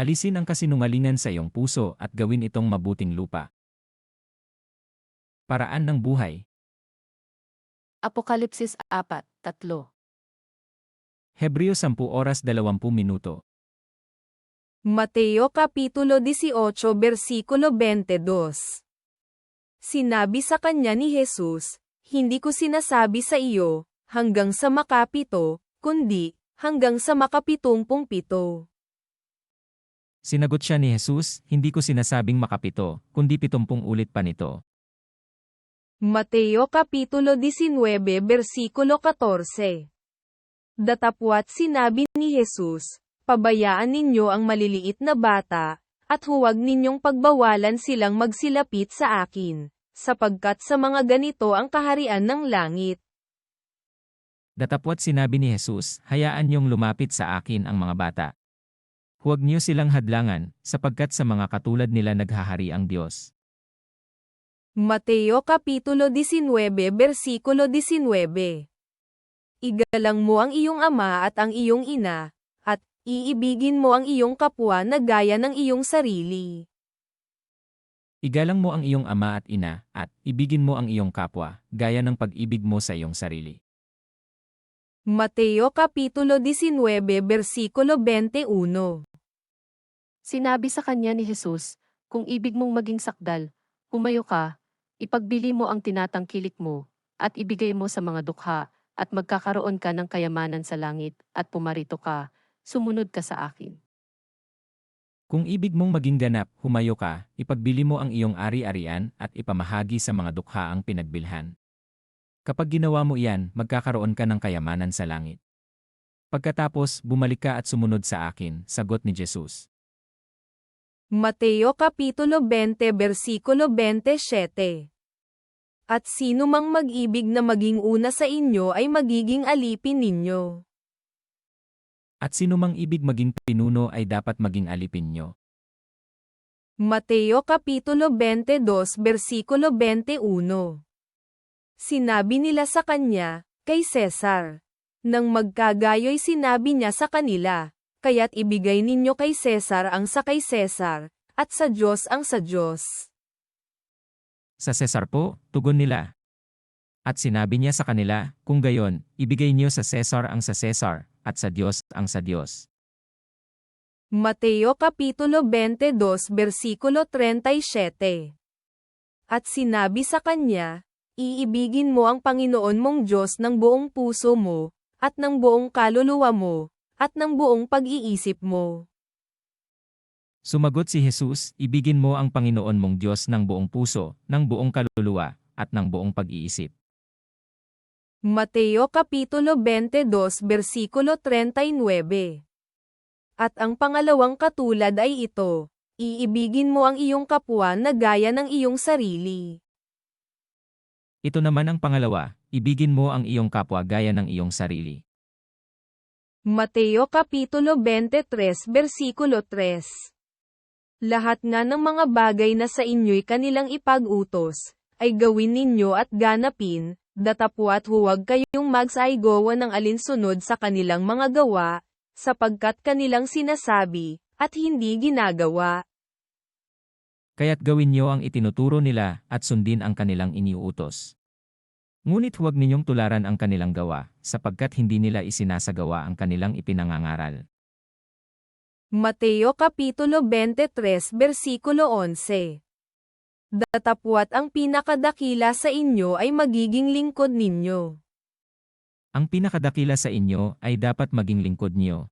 Alisin ang kasinungalingan sa iyong puso at gawin itong mabuting lupa. Paraan ng buhay. Apokalipsis 4, 3. Hebreo 10 oras 20 minuto. Mateo Kapitulo 18 Versikulo 22 Sinabi sa kanya ni Jesus, Hindi ko sinasabi sa iyo, hanggang sa makapito, kundi, hanggang sa makapitumpong pito. Sinagot siya ni Jesus, hindi ko sinasabing makapito, kundi pitumpung ulit pa nito. Mateo Kapitulo 19 Versikulo 14 Datapwat sinabi ni Jesus, Pabayaan ninyo ang maliliit na bata, at huwag ninyong pagbawalan silang magsilapit sa akin, sapagkat sa mga ganito ang kaharian ng langit. Datapwat sinabi ni Jesus, hayaan niyong lumapit sa akin ang mga bata. Huwag niyo silang hadlangan, sapagkat sa mga katulad nila naghahari ang Diyos. Mateo Kapitulo 19 Versikulo 19 Igalang mo ang iyong ama at ang iyong ina, at iibigin mo ang iyong kapwa na gaya ng iyong sarili. Igalang mo ang iyong ama at ina, at ibigin mo ang iyong kapwa, gaya ng pag-ibig mo sa iyong sarili. Mateo Kapitulo 19 Versikulo 21 Sinabi sa kanya ni Jesus, Kung ibig mong maging sakdal, humayo ka, ipagbili mo ang tinatangkilik mo, at ibigay mo sa mga dukha, at magkakaroon ka ng kayamanan sa langit, at pumarito ka, sumunod ka sa akin. Kung ibig mong maging ganap, humayo ka, ipagbili mo ang iyong ari-arian at ipamahagi sa mga dukha ang pinagbilhan. Kapag ginawa mo iyan, magkakaroon ka ng kayamanan sa langit. Pagkatapos, bumalik ka at sumunod sa akin, sagot ni Jesus. Mateo Kapitulo 20 Versikulo 27 At sino mang mag-ibig na maging una sa inyo ay magiging alipin ninyo. At sino mang ibig maging pinuno ay dapat maging alipin nyo. Mateo Kapitulo 22 Versikulo 21 Sinabi nila sa kanya, kay Cesar. Nang magkagayoy sinabi niya sa kanila, kaya't ibigay ninyo kay Cesar ang sa kay Cesar, at sa Diyos ang sa Diyos. Sa Cesar po, tugon nila. At sinabi niya sa kanila, kung gayon, ibigay niyo sa Cesar ang sa Cesar, at sa Diyos ang sa Diyos. Mateo Kapitulo 22 Versikulo 37 At sinabi sa kanya, Iibigin mo ang Panginoon mong Diyos ng buong puso mo, at ng buong kaluluwa mo, at ng buong pag-iisip mo. Sumagot si Jesus, ibigin mo ang Panginoon mong Diyos ng buong puso, ng buong kaluluwa, at ng buong pag-iisip. Mateo Kapitulo 22 Versikulo 39 At ang pangalawang katulad ay ito, iibigin mo ang iyong kapwa na gaya ng iyong sarili. Ito naman ang pangalawa, ibigin mo ang iyong kapwa gaya ng iyong sarili. Mateo Kapitulo 23 Versikulo 3 Lahat nga ng mga bagay na sa inyo'y kanilang ipag-utos, ay gawin ninyo at ganapin, datapwat huwag kayong magsaigawa ng alinsunod sa kanilang mga gawa, sapagkat kanilang sinasabi, at hindi ginagawa. Kaya't gawin niyo ang itinuturo nila at sundin ang kanilang iniuutos. Ngunit huwag ninyong tularan ang kanilang gawa, sapagkat hindi nila isinasagawa ang kanilang ipinangangaral. Mateo Kapitulo 23 Versikulo 11 Datapwat ang pinakadakila sa inyo ay magiging lingkod ninyo. Ang pinakadakila sa inyo ay dapat maging lingkod niyo,